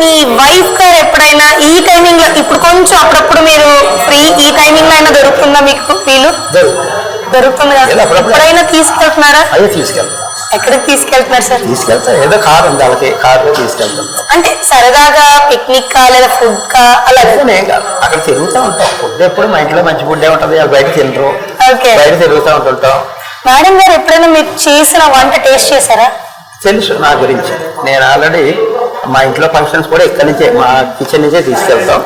మీ wife గారు ఎప్పుడైనా ఈ టైమింగ్లో ఇప్పుడు కొంచెం అప్పుడప్పుడు మీరు ఫ్రీ ఈ టైమింగ్లో అయినా దొరుకుతుందా మీకు వీలు? దొరుకుతుంది కదా. ఎప్పుడైనా తీసుకెళ్తున్నారా? అదే తీసుకెళ్తాం. ఎక్కడికి తీసుకెళ్తున్నారు సార్? తీసుకెళ్తాం. ఏదో కార్ ఉంది వాళ్ళకి కార్లో తీసుకెళ్తాం. అంటే సరదాగా పిక్నిక్ కా లేదా ఫుడ్ కా అలా ఏం కాదు. అక్కడ తిరుగుతూ ఉంటాం. ఫుడ్ ఎప్పుడు మా ఇంట్లో మంచి ఫుడ్ ఉంటుంది బయట తినరు. బయట తిరుగుతూ ఉంటుంటాం. మేడం గారు ఎప్పుడైనా మీరు చేసిన వంట టేస్ట్ చేశారా? తెలుసు నా గురించి. నేను ఆల్రెడీ మా ఇంట్లో ఫంక్షన్స్ కూడా ఇక్కడి నుంచే మా కిచెన్ నుంచే తీసుకెళ్తాం.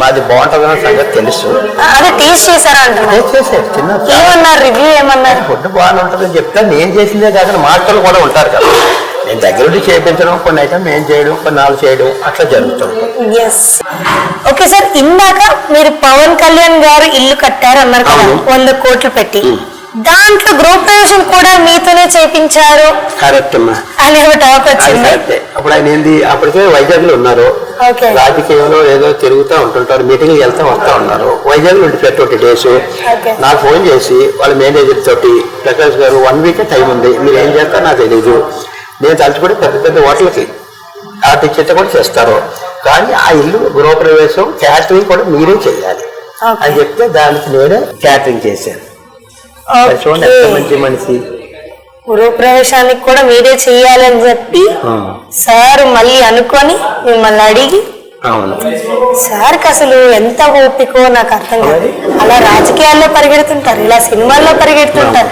మాది బాగుంటుందన్న సంగతి తెలుసు. అదే టేస్ట్ చేశారా టేస్ట్ చేసేది చిన్న ఏమన్నారు రివ్యూ ఏమన్నారు? ఫుడ్ బాగానే ఉంటుందని చెప్తే నేను చేసిందే కాకుండా మాటలు కూడా ఉంటారు కదా. నేను దగ్గరుండి చేయించడం కొన్ని ఐటమ్ నేను చేయడం కొన్ని నాలుగు చేయడం అట్లా జరుగుతుంది ఓకే సార్ ఇందాక మీరు పవన్ కళ్యాణ్ గారు ఇల్లు కట్టారు అన్నారు కదా. వంద కోట్లు పెట్టి. దాంట్లో గృహప్రవేశం కూడా మీతోనే చేపించారు. కరెక్ట్ అమ్మా అని ఒక టాక్ వచ్చింది. అప్పుడు ఆయన ఏంది అప్పటికే వైజాగ్లో ఉన్నారు రాజకీయంలో ఏదో తిరుగుతూ ఉంటుంటారు మీటింగ్ వెళ్తా వస్తా ఉన్నారు. వైజాగ్ ఉండిపోయారు ట్వంటీ డేస్. నాకు ఫోన్ చేసి వాళ్ళ మేనేజర్ తోటి ప్రకాష్ గారు వన్ వీక్ టైం ఉంది మీరు ఏం చేస్తారో నాకు తెలియదు నేను తలుచుకుంటే పెద్ద పెద్ద హోటల్కి ఆర్ట్ ఇచ్చేట కూడా చేస్తారు. కానీ ఆ ఇల్లు గృహప్రవేశం క్యాటరింగ్ కూడా మీరే చేయాలి. అని చెప్తే దానికి నేనే క్యాటరింగ్ చేశాను. చూడండి మంచి మనిషి. గృహప్రవేశానికి కూడా మీరే చెయ్యాలని చెప్పి సార్ మళ్ళీ అనుకొని మిమ్మల్ని అడిగి అవును. సార్కి అసలు ఎంత ఓపికో నాకు అర్థం కాదు. అలా రాజకీయాల్లో పరిగెడుతుంటారు ఇలా సినిమాల్లో పరిగెడుతుంటారు.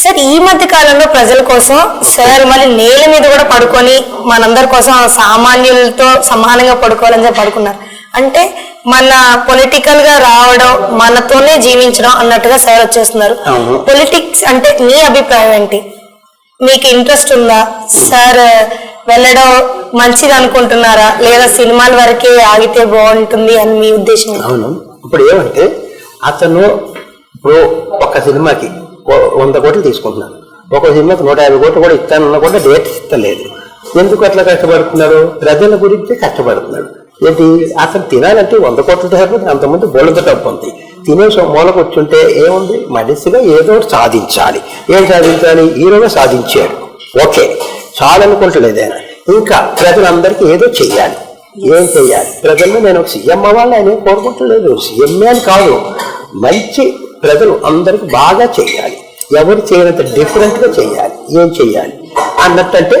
సార్ ఈ మధ్య కాలంలో ప్రజల కోసం సార్ మళ్ళీ నేల మీద కూడా పడుకొని మనందరి కోసం సామాన్యులతో సమానంగా పడుకోవాలని చెప్పి పడుకున్నారు. అంటే మన పొలిటికల్గా రావడం మనతోనే జీవించడం అన్నట్టుగా సార్ వచ్చేస్తున్నారు. పొలిటిక్స్ అంటే మీ అభిప్రాయం ఏంటి? మీకు ఇంట్రెస్ట్ ఉందా? సార్ వెళ్ళడం మంచిది అనుకుంటున్నారా? లేదా సినిమాల వరకే ఆగితే బాగుంటుంది అని మీ ఉద్దేశం అవును. ఇప్పుడు ఏమంటే అతను ఇప్పుడు ఒక సినిమాకి వంద కోట్లు తీసుకుంటున్నాడు. ఒక సినిమాకి నూట యాభై కోట్లు కూడా ఇస్తానన్నా కూడా డేట్ ఇస్తలేదు. ఎందుకు అట్లా కష్టపడుతున్నారు? ప్రజల గురించి కష్టపడుతున్నాడు. ఏంటి? అసలు తినాలంటే వంద కోట్ల డబ్బు అంతమంది బోళ్ళతో డబ్బు ఉంది. తినేసి మూలకు కూర్చుంటే ఏముంది? మనిషిగా ఏదో ఒకటి సాధించాలి. ఏం సాధించాలి? హీరోగా సాధించాడు. ఓకే. చాలనుకుంటలేదు ఆయన ఇంకా ప్రజలందరికీ ఏదో చెయ్యాలి. ఏం చెయ్యాలి? ప్రజల్లో నేను ఒక సీఎం అవ్వాలని ఆయన ఏం కోరుకుంటలేదు. సీఎంఏ అని కాదు. మంచి ప్రజలు అందరికి బాగా చెయ్యాలి. ఎవరు చేయనంత డిఫరెంట్గా చేయాలి చెయ్యాలి. ఏం చెయ్యాలి? అన్నట్టు అంటే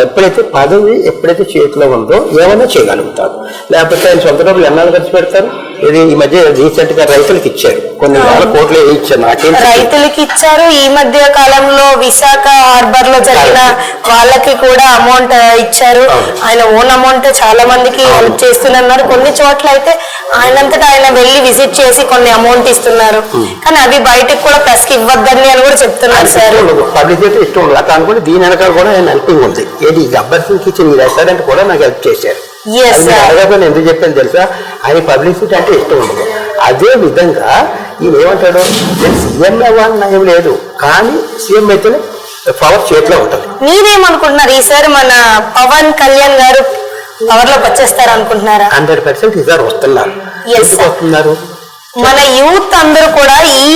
ఎప్పుడైతే పదవి ఎప్పుడైతే చేతిలో ఉందో ఏమైనా చేయగలుగుతారు. లేకపోతే ఆయన సొంత డబ్బులు ఎన్నాళ్ళు ఖర్చు పెడతారు? ఇది ఈ మధ్య రీసెంట్గా రైతులకు ఇచ్చారు. కొన్ని వేల కోట్లు ఇచ్చారు. నాకేం. రైతులకి ఇచ్చారు. ఈ మధ్య కాలంలో విశాఖ హార్బర్లో జరిగిన వాళ్ళకి కూడా అమౌంట్ ఇచ్చారు. ఆయన ఓన్ అమౌంట్ చాలా మందికి హెల్ప్ చేస్తున్నారు. కొన్ని చోట్ల అయితే ఆయనంతటా ఆయన వెళ్ళి విజిట్ చేసి కొన్ని అమౌంట్ ఇస్తున్నారు. కానీ అవి బయటకు కూడా ప్రెస్కి ఇవ్వద్దని అని కూడా చెప్తున్నారు సార్. పబ్లిసిటీ ఇష్టం ఉండదు అనుకుంటే దీని వెనకాల కూడా ఆయన హెల్పింగ్ ఉంది. ఏది గబ్బర్ సింగ్ కిచెన్ రెస్టారెంట్ కూడా నాకు హెల్ప్ చేశారు. అడగకపోయినా ఎందుకు చెప్పాను తెలుసా? ఆయన పబ్లిసిటీ అంటే ఇష్టం ఉండదు. అదే విధంగా ఈయన ఏమంటాడు? నేను సీఎం అవ్వాలని ఏం లేదు కానీ సీఎం అయితేనే పవర్ చేతిలో ఉంటుంది. మీరేమనుకుంటున్నారు? ఈసారి మన పవన్ కళ్యాణ్ గారు పవర్లోకి వచ్చేస్తారు అనుకుంటున్నారా హండ్రెడ్ పర్సెంట్ ఈసారి వస్తున్నారు. ఎందుకు. వస్తున్నారు? మన యూత్ అందరూ కూడా ఈ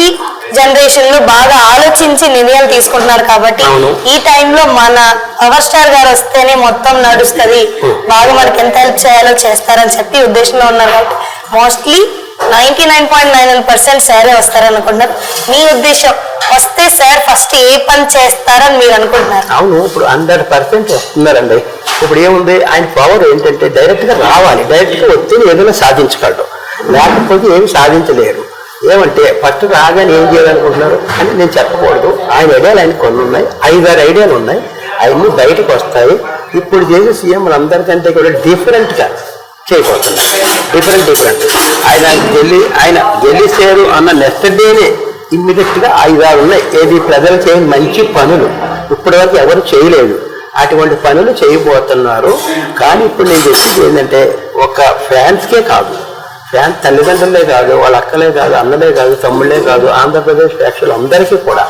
జనరేషన్లో బాగా ఆలోచించి నిర్ణయాలు తీసుకుంటున్నారు కాబట్టి. ఈ టైంలో మన పవర్ స్టార్ గారు వస్తేనే మొత్తం నడుస్తుంది. బాగా మనకి ఎంత హెల్ప్ చేయాలో చేస్తారని చెప్పి ఉద్దేశంలో ఉన్నారు కాబట్టి mostly ninety nine point nine nine percent సారే వస్తారనుకుంటున్నారు. మీ ఉద్దేశం వస్తే సార్ ఫస్ట్ ఏ పని చేస్తారని మీరు అనుకుంటున్నారు? అవును ఇప్పుడు హండ్రెడ్ పర్సెంట్ వస్తున్నారండి. ఇప్పుడు ఏముంది? ఆయన పవర్ ఏంటంటే డైరెక్ట్గా రావాలి. డైరెక్ట్గా వస్తే ఏదైనా సాధించగలడు. లేకపోతే ఏమి సాధించలేరు. ఏమంటే ఫస్ట్ రాగానే ఏం చేయాలనుకుంటున్నారు అని నేను చెప్పకూడదు. ఆయన ఐడియాలు ఆయన కొన్ని ఉన్నాయి. ఐదారు ఐడియాలు ఉన్నాయి. అవన్నీ బయటకు వస్తాయి. ఇప్పుడు చేసే సీఎంలు అందరికంటే కూడా డిఫరెంట్గా చేయబోతున్నారు. డిఫరెంట్ డిఫరెంట్ ఆయన గెలి ఆయన గెలిచారు అన్న నెక్స్ట్ డేనే ఇమ్మీడియట్గా ఐదు ఐదారు ఉన్నాయి. ఏది ప్రజలు చేయని మంచి పనులు. ఇప్పటివరకు ఎవరు చేయలేదు. అటువంటి పనులు చేయబోతున్నారు. కానీ ఇప్పుడు నేను చెప్పింది ఏంటంటే ఒక ఫ్యాన్స్కే కాదు. ఫ్యాన్ తల్లిదండ్రులే కాదు వాళ్ళ అక్కలే కాదు అన్నలే కాదు తమ్ముళ్ళే కాదు ఆంధ్రప్రదేశ్ ప్రేక్షకులు అందరికీ కూడా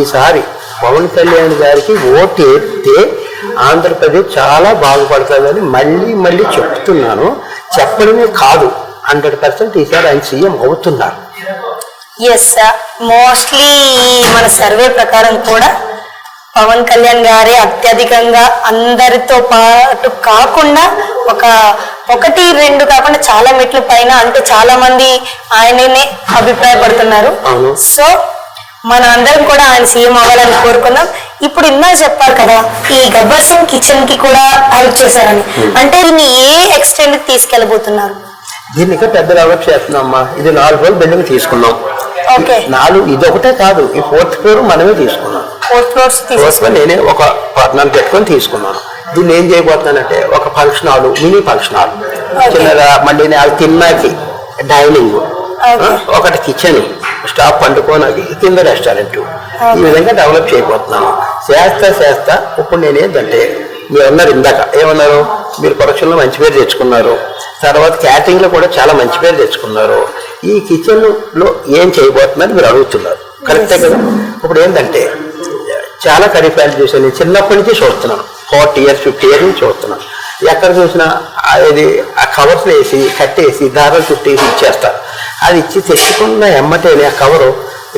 ఈసారి పవన్ కళ్యాణ్ గారికి ఓటు వేస్తే ఆంధ్రప్రదేశ్ చాలా బాగుపడుతుందని మళ్ళీ మళ్ళీ చెప్తున్నాను. చెప్పడమే కాదు హండ్రెడ్ పర్సెంట్ ఈసారి ఆయన సీఎం అవుతున్నారు. ఎస్ మోస్ట్లీ మన సర్వే ప్రకారం కూడా పవన్ కళ్యాణ్ గారే అత్యధికంగా అందరితో పాటు కాకుండా ఒక ఒకటి రెండు కాకుండా చాలా మెట్ల పైన అంటే చాలా మంది ఆయననే అభిప్రాయపడుతున్నారు. సో మన అందరం కూడా ఆయన సీఎం అవ్వాలని కోరుకుందాం ఇప్పుడు ఇందా చెప్పారు కదా ఈ గబ్బర్ సింగ్ కిచెన్కి కూడా హెల్ప్ చేశారని. అంటే దీన్ని ఏ ఎక్స్టెండ్ తీసుకెళ్ళబోతున్నారు? దీన్ని ఇంకా పెద్ద డెవలప్ చేస్తున్నాం అమ్మా. ఇది నాలుగు రోజులు బిల్డింగ్ తీసుకున్నాం. ఓకే. నాలుగు ఇది ఒకటే కాదు ఈ ఫోర్త్ ఫ్లోర్ మనమే తీసుకున్నాం. ఫోర్త్ ఫ్లోర్ నేనే ఒక పార్ట్నర్ పెట్టుకొని తీసుకున్నాను. దీన్ని ఏం చేయబోతున్నానంటే ఒక function hall mini function hall చిన్నగా మళ్ళీ నేను తిన్నాకి డైనింగ్. ఒకటి కిచెన్ స్టాఫ్ పండుకోనకి కింద రెస్టారెంట్. ఈ విధంగా డెవలప్ చేయబోతున్నాను చేస్తా చేస్తా ఇప్పుడు నేను ఏంటంటే మీరు అన్నారు ఇందాక ఏమన్నారు? మీరు ప్రొడక్షన్లో మంచి పేరు తెచ్చుకున్నారు. తర్వాత క్యాటరింగ్లో కూడా చాలా మంచి పేరు తెచ్చుకున్నారు. ఈ కిచెన్లో ఏం చేయబోతున్నారు మీరు అడుగుతున్నారు. కరెక్టే కదా? ఇప్పుడు ఏంటంటే చాలా ఫ్యాన్స్ చూసాను నేను చిన్నప్పటి నుంచి చూస్తున్నాను. ఫార్టీ ఇయర్స్ ఫిఫ్టీ ఇయర్స్ నుంచి చూస్తున్నాను ఎక్కడ చూసినా అది ఆ కవర్స్ వేసి కట్టేసి దారాలు చుట్టేసి ఇచ్చేస్తారు. అది ఇచ్చి తెచ్చుకున్న ఎమ్మటేనే ఆ కవరు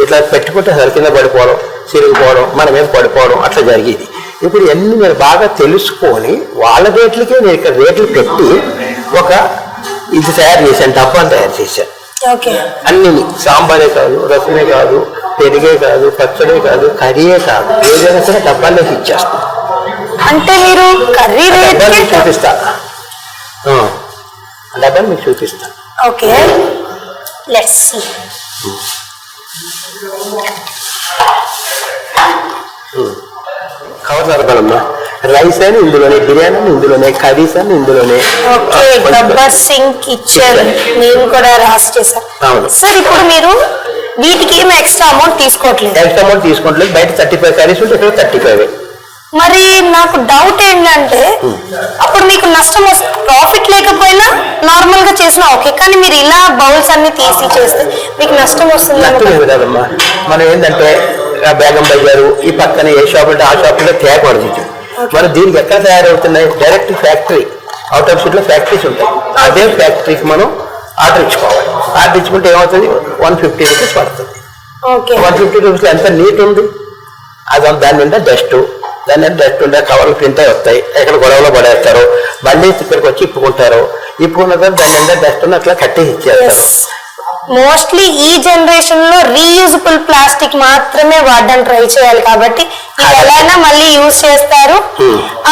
ఇట్లా పెట్టుకుంటే సరి కింద పడిపోవడం చిరిగిపోవడం మన మీద పడిపోవడం అట్లా జరిగేది. ఇప్పుడు ఇవన్నీ మీరు బాగా తెలుసుకొని వాళ్ళ రేట్లకే నేను ఇక్కడ రేట్లు పెట్టి ఒక ఇది తయారు చేశాను డబ్బాలు తయారు చేశాను. ఓకే. అన్ని సాంబారే కాదు రసమే కాదు పెరిగే కాదు పచ్చడే కాదు కర్రీయే కాదు. ఏదైనా సరే డబ్బాల్లోకి ఇచ్చేస్తాం. అంటే మీరు కర్రీ ఆ రేట్ డబ్బాలు మీకు చూపిస్తా. డబ్బాలు మీకు చూపిస్తా. ఓకే. లెట్స్ సీ కవర్ డబ్బాలమ్మా రైస్ అని ఇందులోనే బిర్యానీ అని ఇందులోనే కర్రీస్ అని ఇందులోనే. ఓకే గబ్బర్ సింగ్ కిచెన్ నేను కూడా రాసి చేశాను అవును. సార్ ఇప్పుడు మీరు వీటికి ఏమి ఎక్స్ట్రా అమౌంట్ తీసుకోవట్లేదు? ఎక్స్ట్రా అమౌంట్ తీసుకోవట్లేదు. బయట థర్టీ ఫైవ్ కర్రీస్ ఉంటే ఇక్కడ థర్టీ ఫైవ్ మరి నాకు డౌట్ ఏంటంటే అప్పుడు మీకు నష్టం ప్రాఫిట్ లేకపోయినా నార్మల్గా చేసినా ఓకే కానీ మీరు ఇలా బౌల్స్ అన్ని తీసి చేస్తే మీకు నష్టం వస్తుంది రాదమ్మా మనం ఏంటంటే బేగం బజారు ఈ పక్కన ఏ షాప్ ఉంటే ఆ షాప్లో ఇది మరి దీనికి ఎక్కడ తయారవుతున్నాయి? డైరెక్ట్ ఫ్యాక్టరీ అవుట్ ఆఫ్ సిటీలో ఫ్యాక్టరీస్ ఉంటాయి. అదే ఫ్యాక్టరీకి మనం ఆర్డర్ ఇచ్చుకోవాలి. ఆర్డర్ ఇచ్చుకుంటే ఏమవుతుంది? వన్ ఫిఫ్టీ రూపీస్ పడుతుంది. ఓకే వన్ ఫిఫ్టీ రూపీస్ ఎంత నీట్ ఉంది? అది దాని నిండా డస్ట్ దాని నిండా డస్ట్ ఉండే కవర్లు ప్రింట్ అయి వస్తాయి. ఎక్కడ గొడవలో పడేస్తారు. మళ్ళీ ఇక్కడికి వచ్చి ఇప్పుకుంటారు. ఇప్పుకున్న తర్వాత దాని నిండా డస్ట్ అట్లా కట్టేసి ఇచ్చేస్తారు. మోస్ట్లీ ఈ జనరేషన్లో రీయూజబుల్ ప్లాస్టిక్ మాత్రమే వాడడానికి ట్రై చేయాలి కాబట్టి ఎలాగైనా మళ్ళీ యూజ్ చేస్తారు.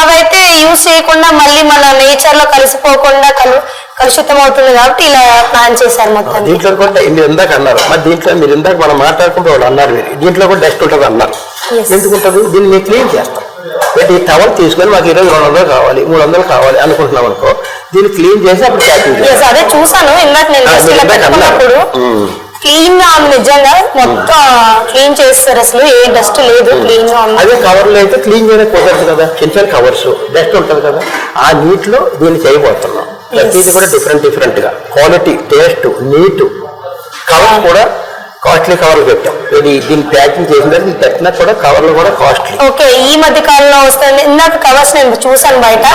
అవైతే యూజ్ చేయకుండా మళ్ళీ మన నేచర్లో కలిసిపోకుండా కలు కలుషితం అవుతుంది కాబట్టి ఇలా ప్లాన్ చేశారు మొత్తం. దీంట్లో కూడా మీరు ఇందాక అన్నారు. మరి దీంట్లో మీరు ఇందాక మనం మాట్లాడుకుంటూ వాళ్ళు అన్నారు మీరు. దీంట్లో కూడా డస్ట్ ఉంటుంది అన్నారు Yes. ఎందుకు ఉంటుంది? దీన్ని క్లీన్ చేస్తాం బట్ ఈ టవల్ తీసుకొని మాకు ఈరోజు రెండు వందలు కావాలి మూడు వందలు కావాలి అనుకుంటున్నాం అనుకో దీన్ని క్లీన్ చేసి అప్పుడు ప్యాకింగ్ అదే చూసాను ఇందాక నేను ఇలా. పెట్టుకున్నప్పుడు. క్లీన్గా ఉంది నిజంగా మొత్తం క్లీన్ చేస్తారు అసలు ఏ డస్ట్ లేదు క్లీన్గా ఉంది. అదే కవర్లో అయితే క్లీన్ చేయడానికి కుదరదు కదా చిన్న చిన్న కవర్స్ డస్ట్ ఉంటుంది కదా ఆ నీటిలో దీన్ని చేయబోతున్నాం. ప్రతిదీ కూడా డిఫరెంట్ డిఫరెంట్గా. క్వాలిటీ టేస్ట్ నీట్ కవర్ కూడా కాస్ట్లీ కవర్లు పెట్టాం. ఇది దీన్ని ప్యాకింగ్ చేసిన తర్వాత ఇది పెట్టినా కూడా కవర్లు కూడా కాస్ట్లీ. ఓకే ఈ మధ్య కాలంలో వస్తుంది ఇందాక కవర్స్ నేను చూసాను బయట.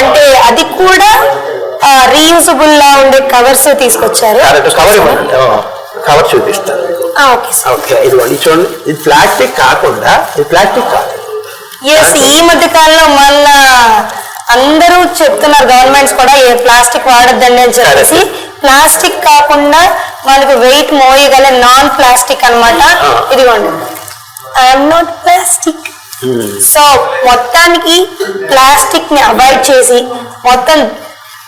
అంటే అది కూడా రీయూజబుల్ లా ఉండే కవర్స్ తీసుకొచ్చారు. కవర్ కవర్ చూపిస్తాను. Okay sir. ఓకే ఇదిగోండి ఇది చూడండి. ఇది ప్లాస్టిక్ కాకుండా ఇది ప్లాస్టిక్ కాదు. ఎస్ ఈ మధ్య కాలంలో మన అందరూ చెప్తున్నారు గవర్నమెంట్స్ కూడా ఏ ప్లాస్టిక్ వాడొద్దండి అని చెప్పేసి. ప్లాస్టిక్ కాకుండా మనకు వెయిట్ మోయగల నాన్ ప్లాస్టిక్ అన్నమాట. Ah. ఇదిగోండి. ఐఎమ్ నాట్ ప్లాస్టిక్ సో మొత్తానికి ప్లాస్టిక్ని అవాయిడ్ చేసి మొత్తం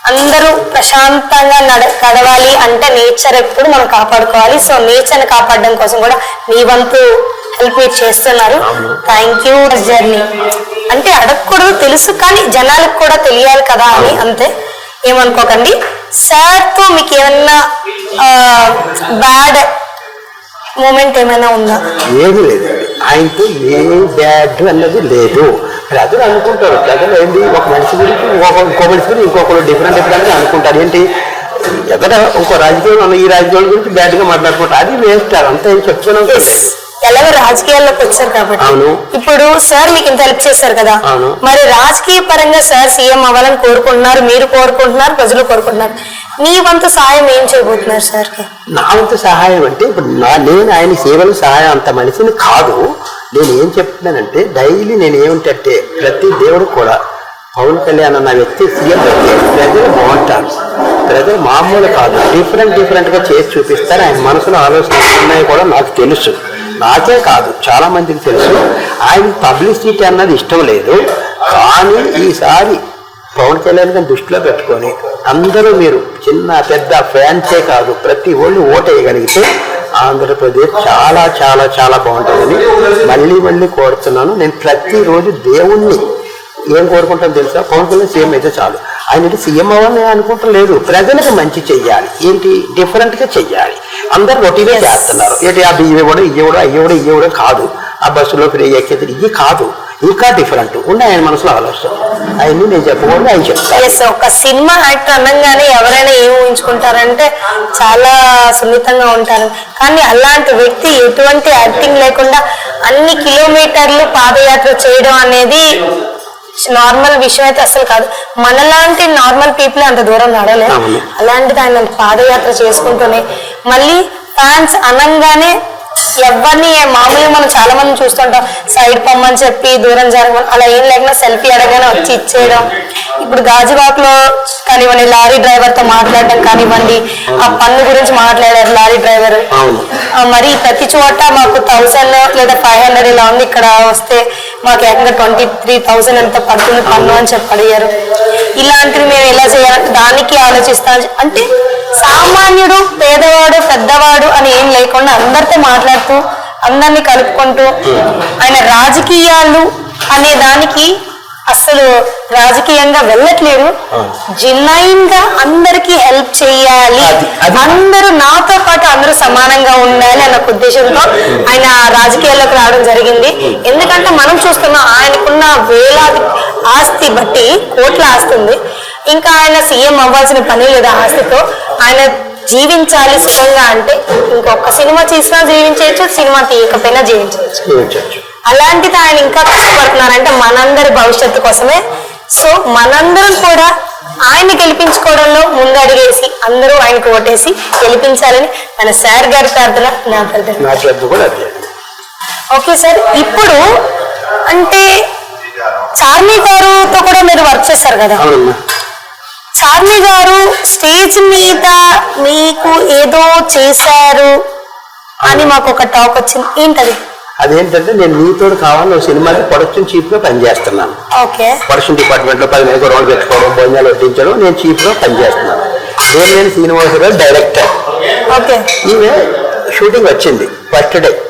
అందరూ ప్రశాంతంగా నడ గడవాలి అంటే నేచర్ ఎప్పుడు మనం కాపాడుకోవాలి. సో నేచర్ని కాపాడడం కోసం కూడా మీ వంతు హెల్ప్ మీరు చేస్తున్నారు. థ్యాంక్ యూ జర్నీ అంటే అడగకూడదు తెలుసు కానీ జనాలకు కూడా తెలియాలి కదా అని అంతే. ఏమనుకోకండి. సార్తో మీకు ఏమన్నా బ్యాడ్ మూమెంట్ ఏమైనా ఉందా? ఏమీ లేదండి ఆయనతో ఏ బ్యాడ్ అన్నది లేదు. ప్రజలు అనుకుంటారు. ప్రజలు ఏంటి? ఒక మనిషి గురించి ఇంకొక ఇంకో మనిషి గురించి ఇంకొకరు డిఫరెంట్ డిఫరెంట్ అనుకుంటారు. ఏంటి? ఎక్కడ ఇంకో రాజకీయం ఉన్న ఈ రాజకీయాల గురించి బ్యాడ్గా మాట్లాడుకుంటారు. అది వేస్ట్. అంతా ఏం చెప్తున్నాం. ఎలాగో రాజకీయాల్లోకి వచ్చారు కాబట్టి. అవును. ఇప్పుడు సార్ మీకు ఇంత హెల్ప్ చేశారు కదా. మరి రాజకీయ పరంగా సార్ సీఎం అవ్వాలని కోరుకుంటున్నారు మీరు కోరుకుంటున్నారు ప్రజలు కోరుకుంటున్నారు. మీ వంతు సాయం ఏం చేయబోతున్నారు సార్? నా వంతు సహాయం అంటే ఇప్పుడు నా నేను ఆయన సేవలు సహాయం అంత మనిషిని కాదు. నేను ఏం చెప్తున్నానంటే డైలీ నేను ఏమిటంటే ప్రతి దేవుడు కూడా పవన్ కళ్యాణ్ అన్న వ్యక్తి సీఎం అయితే ప్రజలు బాగుంటారు. ప్రజలు మామూలు కాదు. డిఫరెంట్ డిఫరెంట్గా చేసి చూపిస్తారు. ఆయన మనసులో ఆలోచనలు ఉన్నాయి కూడా నాకు తెలుసు. నాకే కాదు చాలా మందికి తెలుసు. ఆయన పబ్లిసిటీ అన్నది ఇష్టం లేదు. కానీ ఈసారి పవన్ కళ్యాణ్ గారిని దృష్టిలో పెట్టుకొని అందరూ మీరు చిన్న పెద్ద ఫ్యాన్సే కాదు ప్రతి ఒళ్ళు ఓటేయగలిగితే ఆంధ్రప్రదేశ్ చాలా చాలా చాలా బాగుంటుందని మళ్ళీ మళ్ళీ కోరుతున్నాను. నేను ప్రతిరోజు దేవుణ్ణి ఏం కోరుకుంటాను తెలుసా? పవన్ కళ్యాణ్ సీఎం అయితే చాలు. ఆయన సీఎం అవ్వాలని అనుకుంటం లేదు ప్రజలకు మంచి చెయ్యాలి. ఏంటి? డిఫరెంట్గా చెయ్యాలి. అందరు రొటీనే చేస్తున్నారు. ఏంటి? బియ్యం ఇవ్వడం ఇవ్వడం అయ్యవడం ఇవ్వడం కాదు. ఆ బస్సులో ఫ్రీ ఎక్కేది ఇవి కాదు. ఇంకా డిఫరెంట్ ఉన్నాయి ఆయన మనసులో ఆలోచన. అవన్నీ నేను చెప్పకూడదు ఆయన చెప్తాను ఒక సినిమా యాక్టర్ అనగానే ఎవరైనా ఏం ఊహించుకుంటారంటే చాలా సున్నితంగా ఉంటారు. కానీ అలాంటి వ్యక్తి ఎటువంటి యాక్టింగ్ లేకుండా అన్ని కిలోమీటర్లు పాదయాత్ర చేయడం అనేది నార్మల్ విషయం అయితే అసలు కాదు మనలాంటి నార్మల్ పీపుల్ అంత దూరం నడవలేదు అవును. అలాంటిది ఆయన పాదయాత్ర చేసుకుంటూనే మళ్ళీ ఫ్యాన్స్ అనంగానే ఎవరిని మామూలుగా మనం చాలా మంది చూస్తుంటాం. సైడ్ పొమ్మని చెప్పి దూరం జరగమని అలా ఏం లేకుండా సెల్ఫీ అడగానే వచ్చి ఇచ్చేయడం ఇప్పుడు గాజువాక్లో కానివ్వండి లారీ డ్రైవర్తో మాట్లాడడం కానివ్వండి ఆ పన్ను గురించి మాట్లాడారు లారీ డ్రైవర్. మరి ప్రతి చోట మాకు థౌసండ్ లేదా ఫైవ్ హండ్రెడ్ ఇలా ఉంది. ఇక్కడ వస్తే మాకు ఏకంగా ట్వంటీ త్రీ థౌసండ్ ఎంత పడుతుంది పన్ను అని చెప్పి అడిగారు. ఇలాంటివి మేము ఎలా చేయాలి దానికి ఆలోచిస్తాం. అంటే సామాన్యుడు పేదవాడు పెద్దవాడు అని ఏం లేకుండా అందరితో మాట్లాడుతూ అందరినీ కలుపుకుంటూ ఆయన రాజకీయాలు అనే దానికి అసలు రాజకీయంగా వెళ్ళట్లేరు. జిన్నైన్గా అందరికి హెల్ప్ చేయాలి. అది- అది- అందరూ నాతో పాటు అందరూ సమానంగా ఉండాలి అన్న ఉద్దేశంతో ఆయన రాజకీయాల్లోకి రావడం జరిగింది. ఎందుకంటే మనం చూస్తున్నాం ఆయనకున్న వేలాది ఆస్తి బట్టి కోట్ల ఆస్తి ఉంది. ఇంకా ఆయన సీఎం అవ్వాల్సిన పని లేదు ఆస్తితో. ఆయన జీవించాలి సుఖంగా అంటే ఇంకొక సినిమా చేసినా జీవించవచ్చు సినిమా తీయకపోయినా జీవించవచ్చు. అలాంటిది ఆయన ఇంకా కష్టపడుతున్నారంటే మనందరి భవిష్యత్తు కోసమే. సో మనందరం కూడా ఆయన గెలిపించుకోవడంలో ముందడిగేసి అందరూ ఆయనకు ఓటేసి గెలిపించాలని మన సార్ గారి ప్రార్థన నా ప్రార్థన. ఓకే సార్ ఇప్పుడు అంటే చార్మి గారుతో కూడా మీరు వర్క్ చేస్తారు కదా? చార్మి గారు స్టేజ్ మీద మీకు ఏదో చేశారు అని మాకు ఒక టాక్ వచ్చింది. ఏంటది? అదేంటంటే నేను నీతోడు కావాలని ఒక సినిమాకి ప్రొడక్షన్ చీఫ్గా పనిచేస్తున్నాను. ఓకే. ప్రొడక్షన్ డిపార్ట్మెంట్లో పది మంది రోడ్లు పెట్టుకోవడం భోజనాలు వడ్డించడం నేను చీఫ్గా పనిచేస్తున్నాను. నేను శ్రీనివాసరావు డైరెక్టర్ ఓకే. ఈమె షూటింగ్ వచ్చింది ఫస్ట్ డే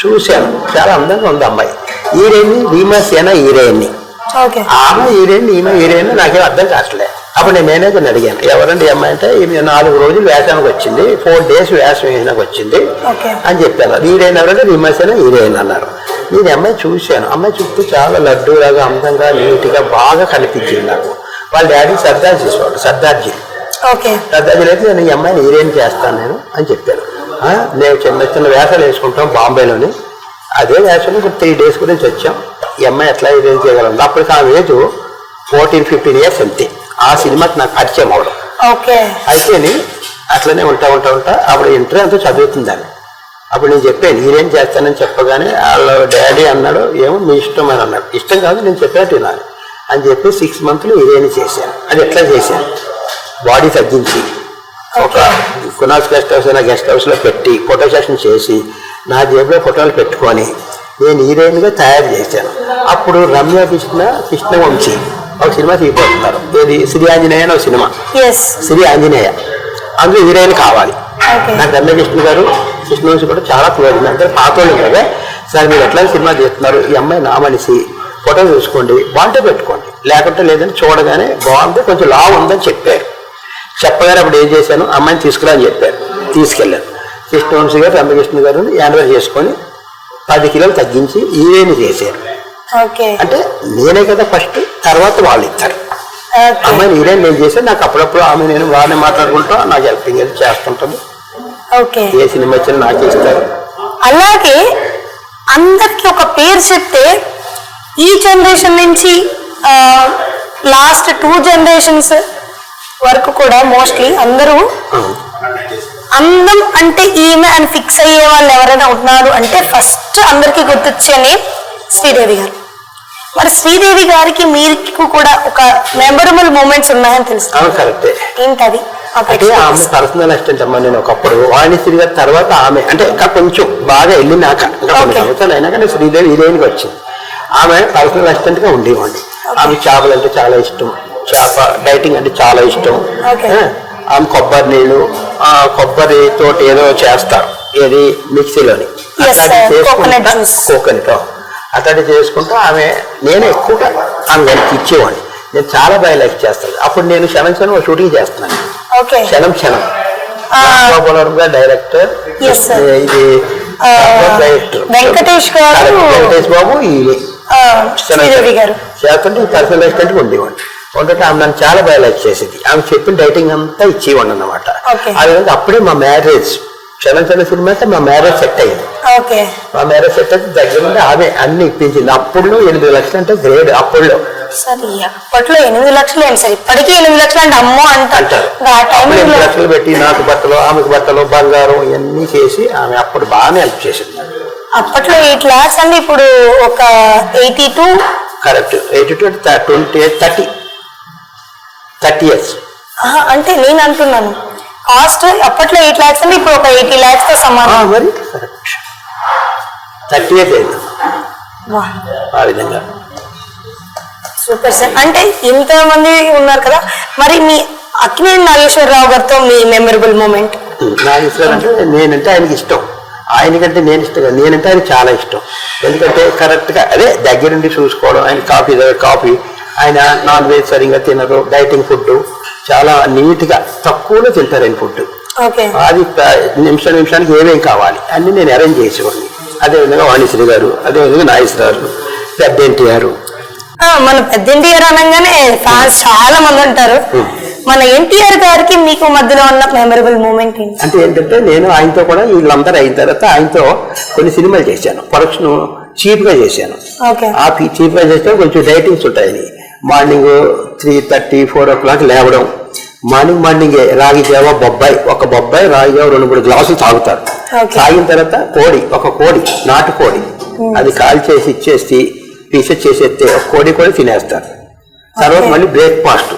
చూశాను. చాలా అందంగా ఉంది అమ్మాయి. Heroine Reema Sena heroine okay ఆమె హీరోయిన్ ఈమె హీరోయిన్ నాకేం అర్థం కావట్లే. అప్పుడు నేను మేనేజర్ని అడిగాను. ఎవరండి అమ్మాయి అంటే ఈమె నాలుగు రోజులు వేసానికి వచ్చింది ఫోర్ డేస్ వేసం వేసానికి వచ్చింది. అని చెప్పాను హీరోయిన్ ఎవరంటే సేన హీరోయిన్ అన్నారు. నేను అమ్మాయి చూశాను. అమ్మాయి చుట్టూ చాలా లడ్డూలాగా అందంగా నీట్గా బాగా కనిపించింది నాకు. వాళ్ళ డాడీ సర్దార్ చేసేవాడు సర్దార్జీ. ఓకే సర్దార్జీ అయితే నేను ఈ అమ్మాయిని హీరోయిన్ చేస్తాను నేను అని చెప్పాను నేను చిన్న చిన్న వేషాలు వేసుకుంటాం బాంబేలోని. అదే వేషం ఇప్పుడు త్రీ డేస్ గురించి వచ్చాం. ఈ అమ్మాయి ఎట్లా హీరోయిన్ చేయగలం అప్పటికి ఆ ఏజ్ ఫోర్టీన్ ఫిఫ్టీన్ ఇయర్స్ అంతే. ఆ సినిమాకి నాకు పరిచయం అవడం ఓకే. అయితేని అట్లనే ఉంటా ఉంటా ఉంటా. అప్పుడు ఇంటర్ అంతా చదువుతుందని అప్పుడు నేను చెప్పాను హీరోయిన్ చేస్తానని చెప్పగానే వాళ్ళ డాడీ అన్నాడు ఏమో మీ ఇష్టం అని అన్నాడు. ఇష్టం కాదు నేను చెప్పినట్టు వినాలి. అని చెప్పి సిక్స్ మంత్లు హీరోయిన్ చేశాను. అది ఎట్లా చేశాను? బాడీ తగ్గించి ఒక కునాల్స్ గెస్ట్ హౌస్ అయినా గెస్ట్ హౌస్లో పెట్టి ఫోటో సెషన్ చేసి నా జేబులో ఫోటోలు పెట్టుకొని నేను హీరోయిన్గా తయారు చేశాను. అప్పుడు రమ్య కృష్ణ కృష్ణవంశీ ఒక సినిమా తీయబోతున్నారు. ఇది శ్రీ ఆంజనేయ అని ఒక సినిమా. శ్రీ ఆంజనేయ. అందులో హీరోయిన్ కావాలి. నాకు రమ్యకృష్ణ గారు కృష్ణవంశీ కూడా చాలా క్లోజ్ అందరూ పాతోళ్ళు కదా సార్ మీరు ఎట్లా సినిమా చేస్తున్నారు ఈ అమ్మాయి నా మనిషి. ఫోటో చూసుకోండి. బాగుంటే పెట్టుకోండి. లేకుంటే లేదని చూడగానే బాగుంటే కొంచెం లావు ఉందని చెప్పారు. చెప్పగానే అప్పుడు ఏం చేశాను? అమ్మాయిని తీసుకురా అని చెప్పారు. తీసుకెళ్ళాను. కృష్ణవంశీ గారు రమ్యకృష్ణ గారు యానివర్ చేసుకొని పది కిలోలు తగ్గించి హీరోయిన్ చేశారు. ఓకే. అంటే నేనే కదా ఫస్ట్ తర్వాత వాళ్ళు ఇస్తారు ఓకే. అమ్మాయి మీరే నేను చేస్తే నాకు అప్పుడప్పుడు ఆమె నేను బాగానే మాట్లాడుకుంటా నాకు హెల్పింగ్ అది చేస్తుంటుంది. ఓకే. ఏ సినిమా వచ్చినా నాకు ఇస్తారు. అలాగే అందరికి ఒక పేరు చెప్తే ఈ జనరేషన్ నుంచి లాస్ట్ టూ జనరేషన్స్ వరకు కూడా మోస్ట్లీ అందరూ అందం అంటే ఈమె అని ఫిక్స్ అయ్యే వాళ్ళు ఎవరైనా ఉన్నారు అంటే ఫస్ట్ అందరికీ గుర్తొచ్చే నేమ్ శ్రీదేవి గారు. మరి శ్రీదేవి గారికి మీకు కూడా ఒక మెమరబుల్ మూమెంట్స్ ఉన్నాయని తెలుసు కరెక్టే. ఏంటది? అంటే ఆమె experience. పర్సనల్ అసిస్టెంట్ అమ్మా నేను ఒకప్పుడు. వాణిశ్రీ గారి తర్వాత ఆమె. అంటే ఇంకా కొంచెం బాగా వెళ్ళినాక ఇంకా కొన్ని. సంవత్సరాలు అయినాక నేను శ్రీదేవి హీరోయిన్కి వచ్చింది. ఆమె పర్సనల్ అసిస్టెంట్గా ఉండేవాడిని. ఆమె చేపలు అంటే చాలా ఇష్టం. చేప డైటింగ్ అంటే చాలా ఇష్టం. ఆమె కొబ్బరి నీళ్ళు ఆ కొబ్బరి తోటి ఏదో చేస్తారు ఏది మిక్సీలోని. కోకోనట్ అట్లాంటి చేసుకుంటూ ఆమె నేను ఎక్కువగా ఆమె వెనక్కి ఇచ్చేవాడిని. నేను చాలా బాగా లైక్ చేస్తాను. అప్పుడు నేను క్షణం క్షణం షూటింగ్ చేస్తున్నాను. ఓకే. క్షణం క్షణం. డైరెక్టర్. ఇది వెంకటేష్ గారు. వెంకటేష్ బాబు ఈ ఆ, శ్రీదేవి గారు. చేస్తుంటే పర్సనల్ అసిస్టెంట్ ఉండేవాడిని. ఉంటుంటే ఆమె నన్ను చాలా బాగా లైక్ చేసేది. ఆమె చెప్పిన డైటింగ్ అంతా ఇచ్చేవాడిని అన్నమాట. Okay. ఆ విధంగా అప్పుడే మా మ్యారేజ్ క్షణం క్షణం సినిమా అయితే మా మ్యారేజ్ సెట్ అయ్యింది. ఓకే మా మ్యారేజ్ సెట్ అయితే దగ్గర నుండి ఆమె అన్ని ఇప్పించింది. అప్పుడు ఎనిమిది లక్షలు అంటే గ్రేడ్ అప్పుడులో. సరే అప్పట్లో ఎనిమిది లక్షలు ఏంటి సార్? ఇప్పటికీ ఎనిమిది లక్షలు అంటే అమ్మో అంటారు. ఎనిమిది లక్షలు పెట్టి నాకు బట్టలు ఆమెకు బట్టలు బంగారం ఇవన్నీ చేసి ఆమె అప్పుడు బాగానే హెల్ప్ చేసింది. అప్పట్లో ఎయిట్ లాక్స్ అంటే ఇప్పుడు ఒక eighty two correct eighty two twenty thirty thirty years. అంటే నేను అంటున్నాను. కాస్ట్ అప్పట్లో ఎయిట్ లాక్స్ అంటే ఇప్పుడు ఒక ఎయిటీ లాక్స్తో సమానం మరి కరెక్ట్ థర్టీ ఇయర్స్ అయింది. ఆ విధంగా. Super sir. అంటే ఇంత మంది ఉన్నారు కదా మరి మీ అక్కినేని నాగేశ్వరరావు గారితో మీ మెమరబుల్ మూమెంట్? ఇష్టం అంటే నేనంటే ఆయనకి ఇష్టం. ఆయనకంటే నేను ఇష్టం కాదు. నేనంటే ఆయన చాలా ఇష్టం. ఎందుకంటే కరెక్ట్గా అదే దగ్గరుండి చూసుకోవడం ఆయన కాఫీ కాఫీ ఆయన నాన్ వెజ్ సరిగ్గా తినరు డైటింగ్ ఫుడ్ చాలా నీట్గా తక్కువలో తింటారు ఆయన ఫుడ్ ఓకే. అది నిమిషం నిమిషానికి ఏమేం కావాలి? అన్ని నేను అరేంజ్ చేసేవాడిని. అదేవిధంగా వాణిశ్రీ గారు అదేవిధంగా నాగేశ్వర గారు పెద్ద ఎన్టీఆర్ మన పెద్ద ఎన్టీఆర్ అనగానే ఫ్యాన్స్ చాలా మంది ఉంటారు. మన ఎన్టీఆర్ గారికి మీకు మధ్యలో ఉన్న మెమరబుల్ మూమెంట్ అంటే ఏంటంటే నేను ఆయనతో కూడా వీళ్ళందరూ అయిన తర్వాత ఆయనతో కొన్ని సినిమాలు చేశాను. ప్రొడక్షన్ చీప్గా చేశాను. ఓకే. ఆ చీప్గా చేస్తే కొంచెం డైటింగ్స్ ఉంటాయి. Morning three thirty four o'clock లేవడం. మార్నింగ్ మార్నింగ్ రాగి జావ బొబ్బాయి. ఒక బొబ్బాయి రాగి జావ రెండు మూడు గ్లాసులు తాగుతారు. తాగిన తర్వాత కోడి ఒక కోడి నాటు కోడి. అది కాల్ చేసి ఇచ్చేసి పీసెస్ చేసేస్తే ఒక కోడి కూడా తినేస్తారు. తర్వాత. మళ్ళీ బ్రేక్ఫాస్ట్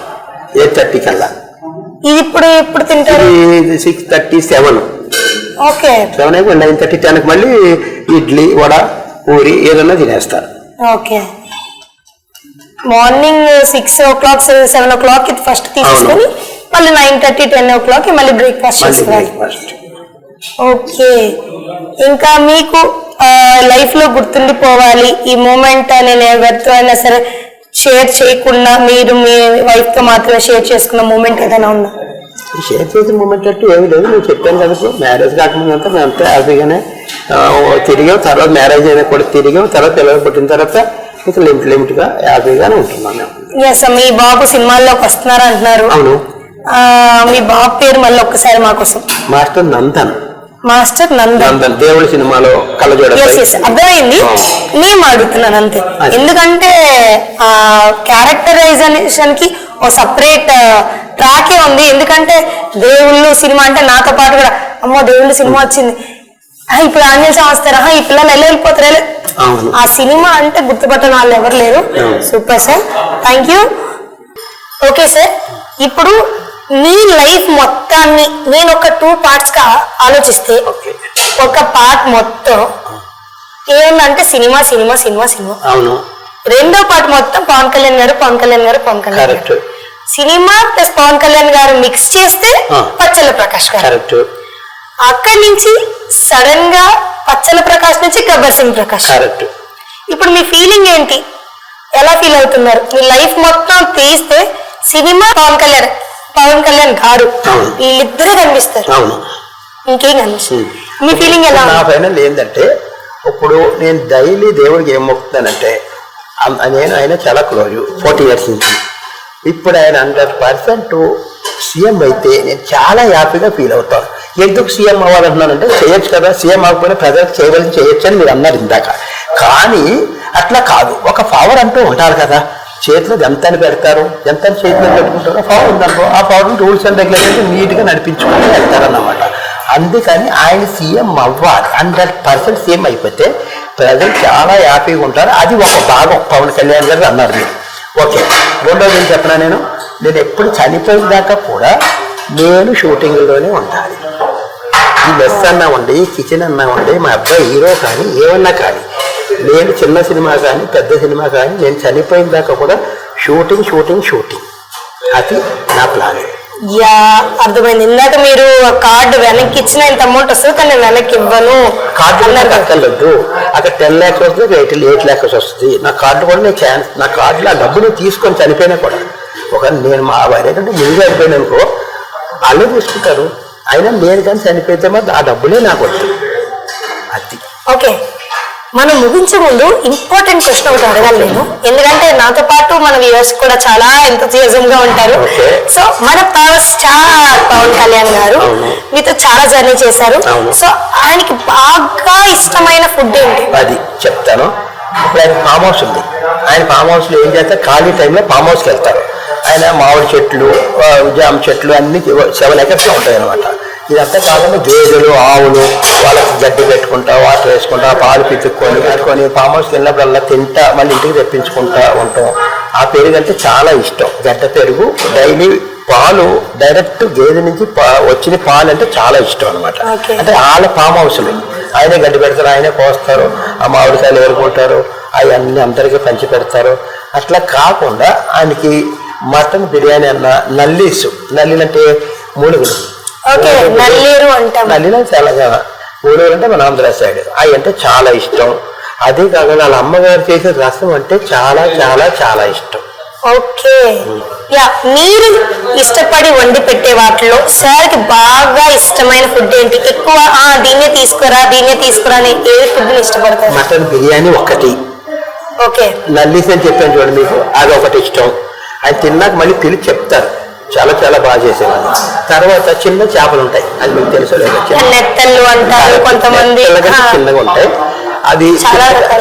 ఎయిట్ థర్టీ కల్లా. ఇది ఇప్పుడు ఎప్పుడు తింటారు? Six thirty seven okay. Seven అయిపోయి నైన్ థర్టీ టెన్కి మళ్ళీ ఇడ్లీ వడ పూరి ఏదన్నా తినేస్తారు. Okay. Morning six o'clock seven o'clock ఇది ఫస్ట్ తీసుకొని మళ్ళీ nine thirty ten o'clock మళ్ళీ బ్రేక్ఫాస్ట్ చేసుకోవాలి ఓకే. ఇంకా మీకు లైఫ్లో గుర్తుండిపోవాలి. ఈ మూమెంట్ నేను ఎవరితో అయినా సరే షేర్ చేయకుండా మీరు మీ వైఫ్తో మాత్రమే షేర్ చేసుకున్న మూమెంట్ ఏదైనా ఉందా? షేర్ చేసిన మూమెంట్ అంటూ ఏమీ లేదు. నేను చెప్పాను కదా ఇప్పుడు. మ్యారేజ్ కాకముందు అంతా మేము అంతా హ్యాపీగానే తిరిగాం. తర్వాత మ్యారేజ్ అయినా కూడా తిరిగాం. తర్వాత పిల్లలు పుట్టిన తర్వాత లిమిట్ హ్యాపీగానే ఉంటున్నాం మేము ఎస్ మీ బాబు సినిమాల్లోకి వస్తున్నారు అంటున్నారు అవును. ఆ, మీ బాబు పేరు మళ్ళీ ఒక్కసారి మా కోసం. మాస్టర్ నందన్. మాస్టర్ నందన్. నందన్ దేవుడి సినిమాలో కళ్ళజోడ ఎస్ ఎస్ అర్థమైంది? నేను అడుగుతున్నాను అంతే. అది. ఎందుకంటే ఆ క్యారెక్టరైజేషన్కి ఓ సపరేట్ ట్రాకే ఉంది. ఎందుకంటే దేవుళ్ళు సినిమా అంటే నాతో పాటు కూడా అమ్మో దేవుళ్ళు సినిమా వచ్చింది. ఇప్పుడు ఆంజనేయ స్వామి వస్తారు? ఈ పిల్లలు ఎలా వెళ్ళిపోతారు. ఆ సినిమా అంటే గుర్తుపట్టని వాళ్ళు ఎవరు లేరు. Super sir. Thank you okay sir ఇప్పుడు మీ లైఫ్ మొత్తాన్ని నేను ఒక టూ పార్ట్స్గా ఆలోచిస్తే ఒక పార్ట్ మొత్తం ఏముందంటే సినిమా సినిమా సినిమా సినిమా. అవును. రెండో పార్ట్ మొత్తం Pawan Kalyan garu Pawan Kalyan garu Pawan Kalyan cinema plus Pawan Kalyan garu mix చేస్తే. పచ్చల ప్రకాష్ గారు. అక్కడి నుంచి సడన్గా పచ్చల ప్రకాష్ నుంచి గబ్బర్ సింగ్ ప్రకాష్. కరెక్ట్. ఇప్పుడు మీ ఫీలింగ్ ఏంటి? ఎలా ఫీల్ అవుతున్నారు? మీ లైఫ్ మొత్తం తీస్తే సినిమా పవన్ కళ్యాణ్ పవన్ కళ్యాణ్ గారు. వీళ్ళిద్దరూ కనిపిస్తారు. అవును. ఇంకేం కనిపిస్తుంది. మీ ఫీలింగ్ ఎలా నా? ఫైనల్ ఏంటంటే ఇప్పుడు నేను డైలీ దేవుడికి ఏం మొక్కుతానంటే నేను ఆయన చాలా క్లోజ్ ఫోర్టీ ఇయర్స్ నుంచి. ఇప్పుడు ఆయన హండ్రెడ్ పర్సెంట్ సీఎం అయితే నేను చాలా హ్యాపీగా ఫీల్ అవుతాను. ఎందుకు సీఎం అవ్వాలంటున్నానంటే చేయొచ్చు కదా సీఎం అవ్వకపోయినా ప్రజలకు చేయవలసి చేయొచ్చు అని మీరు అన్నారు ఇందాక. కానీ అట్లా కాదు. ఒక పవర్ అంటూ ఉంటారు కదా. చేతిలో ఎంత అని పెడతారు ఎంత అని చేతిలో పెట్టుకుంటారో పవర్ ఉందనుకో ఆ పవర్ రూల్స్ అండ్ రెగ్యులేషన్ నీట్గా నడిపించుకుంటూ వెళ్తారన్నమాట. అందుకని ఆయన సీఎం అవ్వాలి. హండ్రెడ్ పర్సెంట్ సీఎం అయిపోతే ప్రజలు చాలా హ్యాపీగా ఉంటారు. అది ఒక భాగం. పవన్ కళ్యాణ్ గారు అన్నారు మీరు. ఓకే. రెండోది ఏం చెప్పినా నేను? నేను ఎప్పుడు చనిపోయిన దాకా కూడా నేను షూటింగ్లోనే ఉండాలి. ఈ మెస్ అన్నా ఉండి కిచెన్ అన్నా ఉండి మా అబ్బాయి హీరో కానీ ఏమన్నా కానీ. నేను చిన్న సినిమా కానీ పెద్ద సినిమా కానీ నేను చనిపోయిన దాకా కూడా షూటింగ్ షూటింగ్ షూటింగ్ అది నా ప్లాన్ యా అర్థమైంది. ఇందాక మీరు ఆ కార్డు వెనక్కి ఇచ్చిన ఇంత అమౌంట్ వస్తుంది కానీ నేను వెనక్కి ఇవ్వను. కార్డు నాకు. అక్కర్లేదు అక్కడ టెన్ ల్యాక్స్ వస్తుంది ఎయిట్ ఎయిట్ ల్యాక్స్ వస్తుంది. నా కార్డు కూడా నేను ఛాన్స్ నా కార్డులో ఆ డబ్బు నేను తీసుకొని చనిపోయినా కూడా. ఒక నేను మా భార్య కంటే ముందుగా అయిపోయినా అనుకో వాళ్ళే తీసుకుంటారు. అయినా నేను కానీ చనిపోతే మాత్రం ఆ డబ్బులే నాకు అది. ఓకే. మనం ముగించే ముందు ఇంపార్టెంట్ క్వశ్చన్ ఒకటి అడగాలి నేను. ఎందుకంటే నాతో పాటు మన వ్యూవర్స్ కూడా చాలా ఎంతజియాజం గా ఉంటారు. సో మన పవర్ స్టార్ పవన్ కళ్యాణ్ గారు. మీతో చాలా జర్నీ చేశారు. సో ఆయనకి బాగా ఇష్టమైన ఫుడ్ ఏంటి? అది చెప్తాను. ఇప్పుడు ఆయన ఫామ్ హౌస్ ఉంది. ఆయన ఫామ్ హౌస్లో ఏం చేస్తారు? ఖాళీ టైంలో ఫామ్ హౌస్కి వెళ్తారు. ఆయన మామిడి చెట్లు జామ చెట్లు అన్ని సెవెన్ ఎకర్స్లో ఉంటాయి అనమాట ఇదంతా కాకుండా గేదెలు ఆవులు వాళ్ళకి గడ్డి పెట్టుకుంటా వాటర్ వేసుకుంటా పాలు పితుక్కొని పెట్టుకొని ఫామ్ హౌస్కి వెళ్ళినప్పుడల్లా తింటా మళ్ళీ ఇంటికి తెప్పించుకుంటా ఉంటాం. ఆ పెరుగు అంటే చాలా ఇష్టం. గడ్డ పెరుగు డైలీ పాలు డైరెక్ట్ గేదె నుంచి పా- వచ్చిన పాలు అంటే చాలా ఇష్టం అనమాట. అంటే వాళ్ళ ఫామ్ హౌస్లు ఆయనే గడ్డి పెడతారు ఆయనే కోస్తారు ఆ మామిడికాయలు ఏరుకుంటారు అవన్నీ అందరికీ పంచి పెడతారు. అట్లా కాకుండా ఆయనకి మటన్ బిర్యానీ అన్న నల్లీసు. నల్లీలు అంటే మూలుగులు ఓకే నల్లేరు అంటాం. నల్లిలో చాలా మూలుగులు అంటే మన ఆంధ్ర సైడ్ అవి అంటే చాలా ఇష్టం. అదే కాకుండా వాళ్ళ అమ్మగారు చేసే రసం అంటే చాలా చాలా చాలా ఇష్టం. ఓకే. యా మీరు ఇష్టపడి వండి పెట్టే వాటిలో సార్కి బాగా ఇష్టమైన ఫుడ్ ఏంటి? ఎక్కువ ఆ దీన్నే తీసుకురా దీన్నే తీసుకురా అని ఏ ఫుడ్ ఇష్టపడతారు? మటన్ బిర్యానీ ఒకటి ఓకే. నల్లీస్ అని చెప్పాను చూడండి మీకు అది ఒకటి ఇష్టం. అది తిన్నాక మళ్ళీ పిలిచి చెప్తారు. చాలా చాలా బాగా చేసేవాళ్ళు. తర్వాత చిన్న చేపలు ఉంటాయి. అది మీకు తెలుసో కొంతమంది. చిన్నగా ఉంటాయి. అది.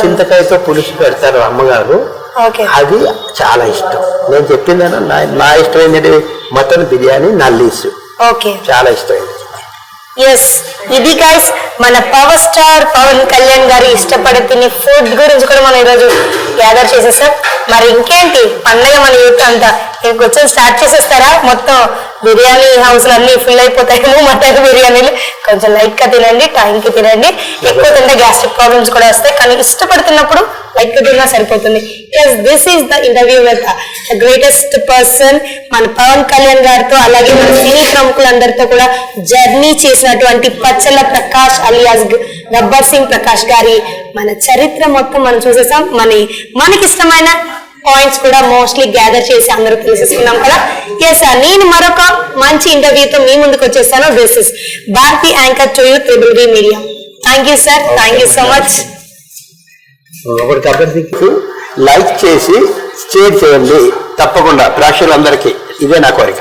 చింతకాయతో పులుసు పెడతారు అమ్మగారు. ఓకే. అది చాలా ఇష్టం. నేను చెప్పిందన్న నా నా ఇష్టమైనది మటన్ బిర్యానీ నల్లీసు. ఓకే. చాలా ఇష్టమైనది. ఎస్ ఇది గైస్ మన పవర్ స్టార్ పవన్ కళ్యాణ్ గారు ఇష్టపడే తినే ఫుడ్ గురించి కూడా మనం ఈరోజు గ్యాదర్ చేసేసాం. మరి ఇంకేంటి? పండగ మన యూత్ అంతా కొంచెం స్టార్ట్ చేసేస్తారా? మొత్తం బిర్యానీ హౌస్లు అన్ని ఫుల్ అయిపోతాయేమో మటన్ బిర్యానీలు. కొంచెం లైట్గా తినండి టైం కి తినండి. ఎక్కువ తింటే గ్యాస్ట్రిక్ ప్రాబ్లమ్స్ కూడా వస్తాయి. కానీ ఇష్టపడుతున్నప్పుడు లైట్గా తిన్నా సరిపోతుంది. Yes this is the interview with the greatest person మన పవన్ కళ్యాణ్ గారితో అలాగే మన సినీ ప్రముఖులందరితో కూడా జర్నీ చేసినటువంటి పచ్చల ప్రకాష్ అలియాస్ గబ్బర్ సింగ్ ప్రకాష్ గారి మన చరిత్ర మొత్తం మనం చూసేసాం. మన మనకి ఇష్టమైన పాయింట్స్ కూడా మోస్ట్లీ గ్యాదర్ చేసి అందరూ తెలిసేసుకున్నాం కదా? ఎస్ నేను మరొక మంచి ఇంటర్వ్యూతో మీ ముందుకు వచ్చేస్తాను this is Bharathi anchor to you triple B media thank you sir thank you so much ఒకటి అభ్యర్థికి లైక్ చేసి షేర్ చేయండి. తప్పకుండా ప్రేక్షకులందరికీ. ఇదే నా కోరిక.